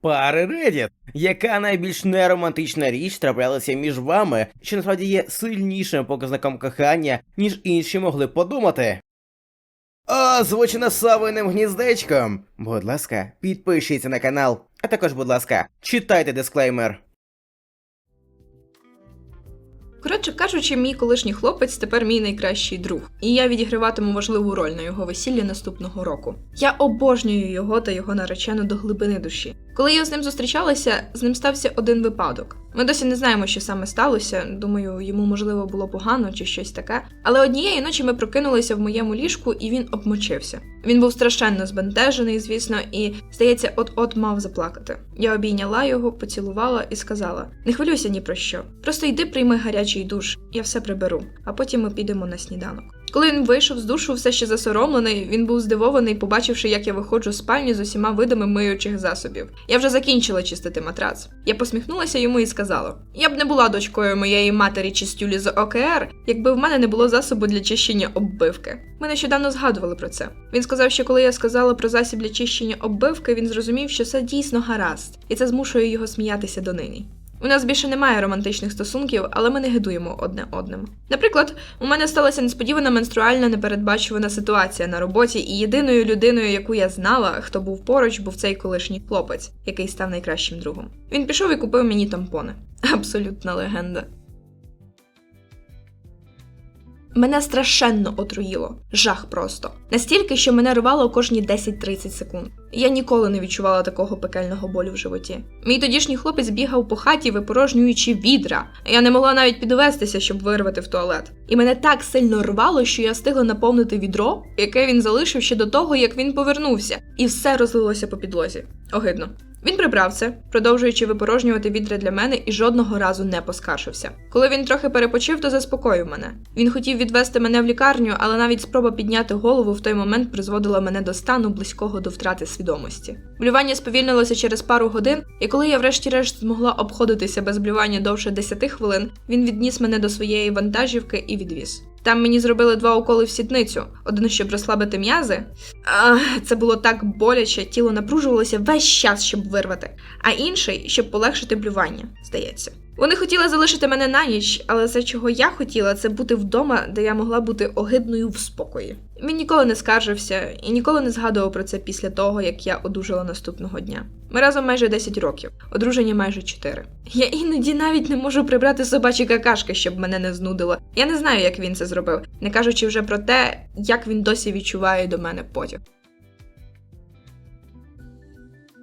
Пари Reddit. Яка найбільш неромантична річ траплялася між вами, що насправді є сильнішим показником кохання, ніж інші могли подумати? Озвучено совиним гніздечком. Будь ласка, підпишіться на канал, а також, будь ласка, читайте дисклеймер. Коротше кажучи, мій колишній хлопець тепер мій найкращий друг, і я відіграватиму важливу роль на його весіллі наступного року. Я обожнюю його та його наречену до глибини душі. Коли я з ним зустрічалася, з ним стався один випадок. Ми досі не знаємо, що саме сталося. Думаю, йому можливо було погано чи щось таке. Але однієї ночі ми прокинулися в моєму ліжку, і він обмочився. Він був страшенно збентежений, звісно, і здається, от-от мав заплакати. Я обійняла його, поцілувала і сказала: Не хвилюйся ні про що. Просто йди прийми гарячий душ, я все приберу, а потім ми підемо на сніданок. Коли він вийшов з душу, все ще засоромлений, він був здивований, побачивши, як я виходжу з спальні з усіма видами миючих засобів. Я вже закінчила чистити матрац. Я посміхнулася йому і сказала: Я б не була дочкою моєї матері чистюлі з ОКР, якби в мене не було засобу для чищення оббивки. Ми нещодавно згадували про це. Він сказав, що коли я сказала про засіб для чищення оббивки, він зрозумів, що це дійсно гаразд, і це змушує його сміятися донині. У нас більше немає романтичних стосунків, але ми не гидуємо одне одним. Наприклад, у мене сталася несподівана менструальна непередбачувана ситуація на роботі, і єдиною людиною, яку я знала, хто був поруч, був цей колишній хлопець, який став найкращим другом. Він пішов і купив мені тампони. Абсолютна легенда. Мене страшенно отруїло, жах просто. Настільки, що мене рвало кожні 10-30 секунд. Я ніколи не відчувала такого пекельного болю в животі. Мій тодішній хлопець бігав по хаті, випорожнюючи відра. Я не могла навіть підвестися, щоб вирвати в туалет. І мене так сильно рвало, що я встигла наповнити відро, яке він залишив ще до того, як він повернувся, і все розлилося по підлозі. Огидно. Він прибрав це, продовжуючи випорожнювати відра для мене, і жодного разу не поскаржився. Коли він трохи перепочив, то заспокоїв мене. Він хотів відвести мене в лікарню, але навіть спроба підняти голову в той момент призводила мене до стану близького до втрати свідомості. Блювання сповільнилося через пару годин, і коли я врешті-решт змогла обходитися без блювання довше 10 хвилин, він відніс мене до своєї вантажівки і відвіз. Там мені зробили два уколи в сідницю: один, щоб розслабити м'язи. Це було так боляче, тіло напружувалося весь час, щоб вирвати, а інший, щоб полегшити блювання, здається. Вони хотіли залишити мене на ніч, але все, чого я хотіла, це бути вдома, де я могла бути огидною в спокої. Він ніколи не скаржився і ніколи не згадував про це після того, як я одужала наступного дня. Ми разом майже 10 років, одружені майже 4. Я іноді навіть не можу прибрати собачі какашки, щоб мене не знудило. Я не знаю, як він це зробив, не кажучи вже про те, як він досі відчуває до мене потяг.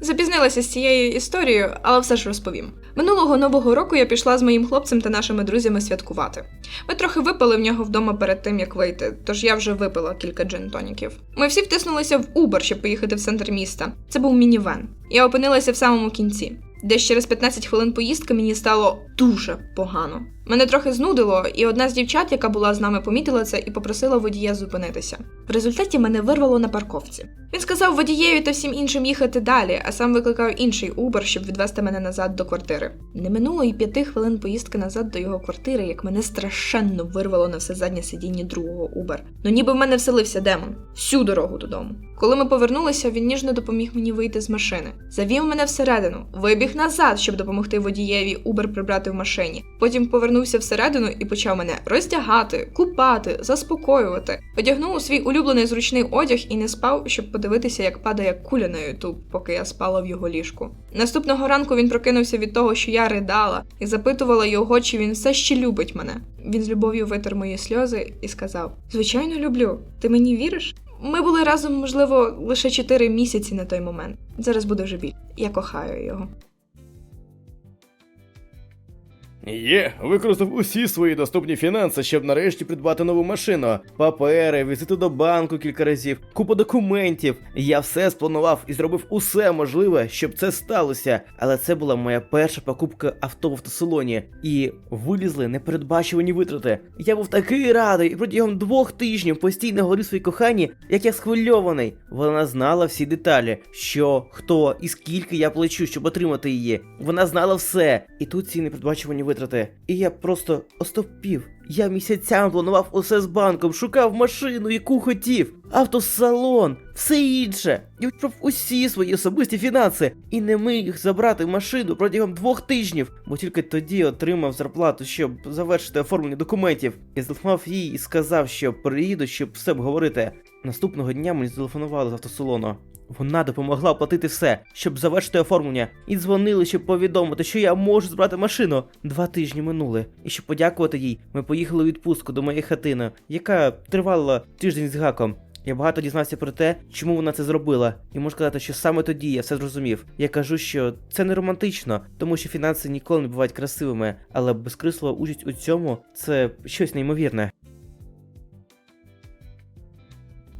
Запізнилася з цією історією, але все ж розповім. Минулого нового року я пішла з моїм хлопцем та нашими друзями святкувати. Ми трохи випили в нього вдома перед тим, як вийти, тож я вже випила кілька джин-тоніків. Ми всі втиснулися в Uber, щоб поїхати в центр міста. Це був мінівен. Я опинилася в самому кінці. Десь через 15 хвилин поїздки мені стало дуже погано. Мене трохи знудило, і одна з дівчат, яка була з нами, помітила це і попросила водія зупинитися. В результаті мене вирвало на парковці. Він сказав водієві та всім іншим їхати далі, а сам викликав інший Uber, щоб відвести мене назад до квартири. Не минуло і п'яти хвилин поїздки назад до його квартири, як мене страшенно вирвало на все заднє сидіння другого Uber. Ну ніби в мене вселився демон всю дорогу додому. Коли ми повернулися, він ніжно допоміг мені вийти з машини. Завів мене всередину, вибіг назад, щоб допомогти водієві Uber прибрати в машині. Потім повернувся всередину і почав мене роздягати, купати, заспокоювати. Одягнув у свій улюблений зручний одяг і не спав, щоб подивитися, як падає куля на Ютуб, поки я спала в його ліжку. Наступного ранку він прокинувся від того, що я ридала, і запитувала його, чи він все ще любить мене. Він з любов'ю витер мої сльози і сказав: Звичайно, люблю. Ти мені віриш? Ми були разом, можливо, лише 4 місяці на той момент. Зараз буде вже біль. Я кохаю його. Є, використав усі свої доступні фінанси, щоб нарешті придбати нову машину. Папери, візити до банку кілька разів, купа документів. Я все спланував і зробив усе можливе, щоб це сталося. Але це була моя перша покупка авто в автосалоні. І вилізли непередбачувані витрати. Я був такий радий, і протягом двох тижнів постійно говорив своїй коханій, як я схвильований. Вона знала всі деталі, що, хто і скільки я плачу, щоб отримати її. Вона знала все. І тут ці непередбачувані витрати витрати. І я просто остовпів. Я місяцями планував усе з банком, шукав машину, яку хотів, автосалон, все інше. Я вчив усі свої особисті фінанси і не міг забрати машину протягом двох тижнів, бо тільки тоді отримав зарплату, щоб завершити оформлення документів. Я зателефонував їй і сказав, що приїду, щоб все обговорити. Наступного дня мені зателефонували з автосалону. Вона допомогла оплатити все, щоб завершити оформлення, і дзвонили, щоб повідомити, що я можу збрати машину. Два тижні минули. І щоб подякувати їй, ми поїхали у відпустку до моєї хатини, яка тривала тиждень з гаком. Я багато дізнався про те, чому вона це зробила, і можу сказати, що саме тоді я все зрозумів. Я кажу, що це не романтично, тому що фінанси ніколи не бувають красивими, але безкрислова участь у цьому це щось неймовірне.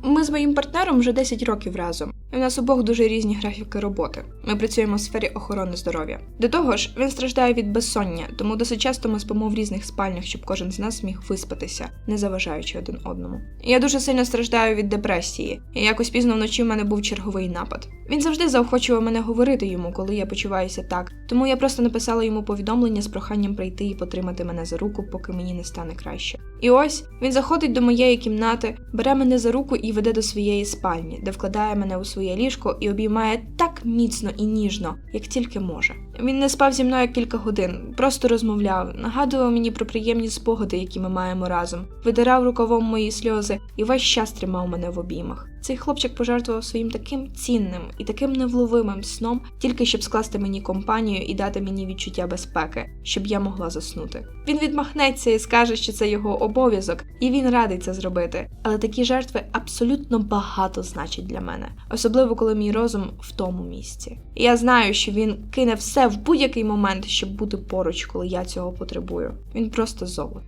Ми з моїм партнером вже 10 років разом, в нас обох дуже різні графіки роботи. Ми працюємо в сфері охорони здоров'я. До того ж, він страждає від безсоння, тому досить часто ми спимо в різних спальнях, щоб кожен з нас міг виспатися, не заважаючи один одному. Я дуже сильно страждаю від депресії, і якось пізно вночі в мене був черговий напад. Він завжди заохочував мене говорити йому, коли я почуваюся так, тому я просто написала йому повідомлення з проханням прийти і потримати мене за руку, поки мені не стане краще. І ось він заходить до моєї кімнати, бере мене за руку і веде до своєї спальні, де вкладає мене у своє ліжко і обіймає так міцно і ніжно, як тільки може. Він не спав зі мною кілька годин, просто розмовляв, нагадував мені про приємні спогади, які ми маємо разом, видирав рукавом мої сльози і весь час тримав мене в обіймах. Цей хлопчик пожертвував своїм таким цінним і таким невловимим сном, тільки щоб скласти мені компанію і дати мені відчуття безпеки, щоб я могла заснути. Він відмахнеться і скаже, що це його обов'язок, і він радий це зробити. Але такі жертви абсолютно багато значать для мене, особливо коли мій розум в тому місці. І я знаю, що він кине все в будь-який момент, щоб бути поруч, коли я цього потребую. Він просто золото.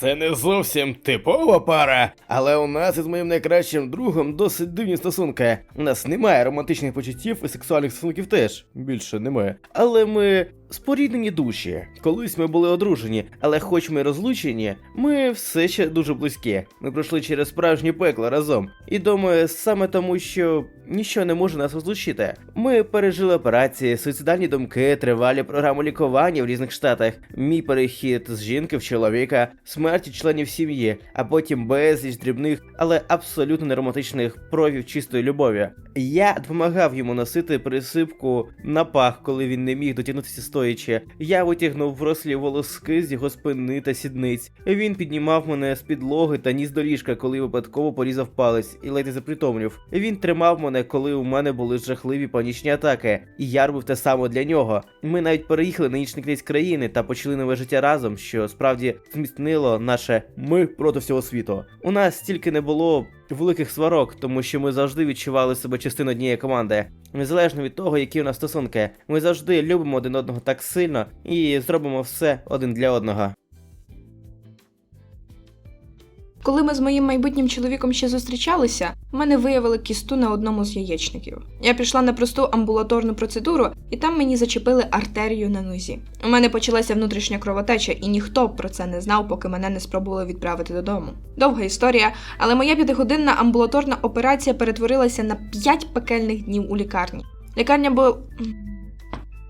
Це не зовсім типова пара, але у нас із моїм найкращим другом досить дивні стосунки. У нас немає романтичних почуттів і сексуальних стосунків теж більше немає. Але ми споріднені душі. Колись ми були одружені, але хоч ми розлучені, ми все ще дуже близькі. Ми пройшли через справжнє пекло разом. І думаю, саме тому, що ніщо не може нас розлучити. Ми пережили операції, суїцидальні думки, тривалі програми лікування в різних штатах, мій перехід з жінки в чоловіка, смерті членів сім'ї, а потім безліч дрібних, але абсолютно неромантичних проявів чистої любові. Я допомагав йому носити присипку на пах, коли він не міг дотягнутися стоячи. Я витягнув врослі волоски з його спини та сідниць. Він піднімав мене з підлоги та ніс до ліжка, коли випадково порізав палець і ледь не запритомнів. Він тримав мене, коли у мене були жахливі панічні атаки, і я робив те саме для нього. Ми навіть переїхали на інший кінець країни та почали нове життя разом, що справді зміцнило наше ми проти всього світу. У нас стільки не було великих сварок, тому що ми завжди відчували себе частиною однієї команди. Незалежно від того, які у нас стосунки, ми завжди любимо один одного так сильно і зробимо все один для одного. Коли ми з моїм майбутнім чоловіком ще зустрічалися, в мене виявили кісту на одному з яєчників. Я пішла на просту амбулаторну процедуру, і там мені зачепили артерію на нозі. У мене почалася внутрішня кровотеча, і ніхто про це не знав, поки мене не спробували відправити додому. Довга історія, але моя п'ятигодинна амбулаторна операція перетворилася на 5 пекельних днів у лікарні. Лікарня була.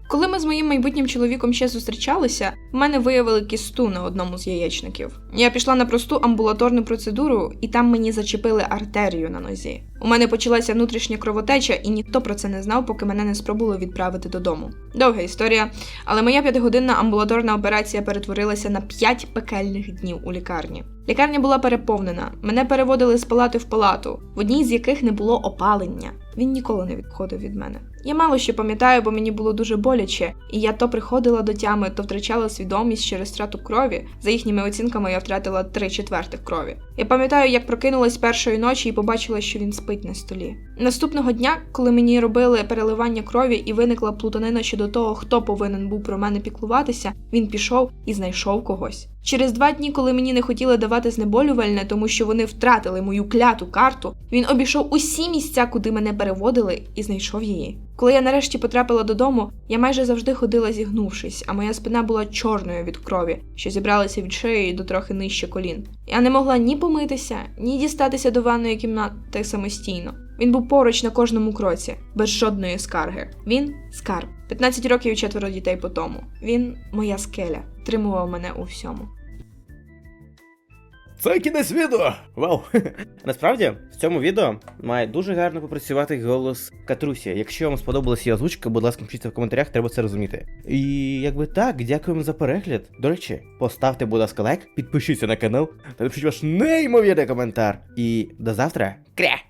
Коли ми з моїм майбутнім чоловіком ще зустрічалися, в мене виявили кісту на одному з яєчників. Я пішла на просту амбулаторну процедуру, і там мені зачепили артерію на нозі. У мене почалася внутрішня кровотеча, і ніхто про це не знав, поки мене не спробували відправити додому. Довга історія, але моя п'ятигодинна амбулаторна операція перетворилася на 5 пекельних днів у лікарні. Лікарня була переповнена. Мене переводили з палати в палату, в одній з яких не було опалення. Він ніколи не відходив від мене. Я мало що пам'ятаю, бо мені було дуже боляче, і я то приходила до тями, то втрачала свідомість через втрату крові. За їхніми оцінками я втратила три четвертих крові. Я пам'ятаю, як прокинулась першої ночі і побачила, що він спить на столі. Наступного дня, коли мені робили переливання крові і виникла плутанина щодо того, хто повинен був про мене піклуватися, він пішов і знайшов когось. Через два дні, коли мені не хотіли давати знеболювальне, тому що вони втратили мою кляту карту, він обійшов усі місця, куди мене переводили, і знайшов її. Коли я нарешті потрапила додому, я майже завжди ходила зігнувшись, а моя спина була чорною від крові, що зібралася від шиї до трохи нижче колін. Я не могла ні помитися, ні дістатися до ванної кімнати самостійно. Він був поруч на кожному кроці, без жодної скарги. Він скарб. 15 років і четверо дітей по тому. Він моя скеля, тримував мене у всьому. Це кінець відео! Вау! Насправді, в цьому відео має дуже гарно попрацювати голос Катрусі. Якщо вам сподобалася її озвучка, будь ласка, пишіть в коментарях, треба це розуміти. І якби так, дякуємо за перегляд. До речі, поставте, будь ласка, лайк, підпишіться на канал та напишіть ваш неймовірний коментар. І до завтра. Кря!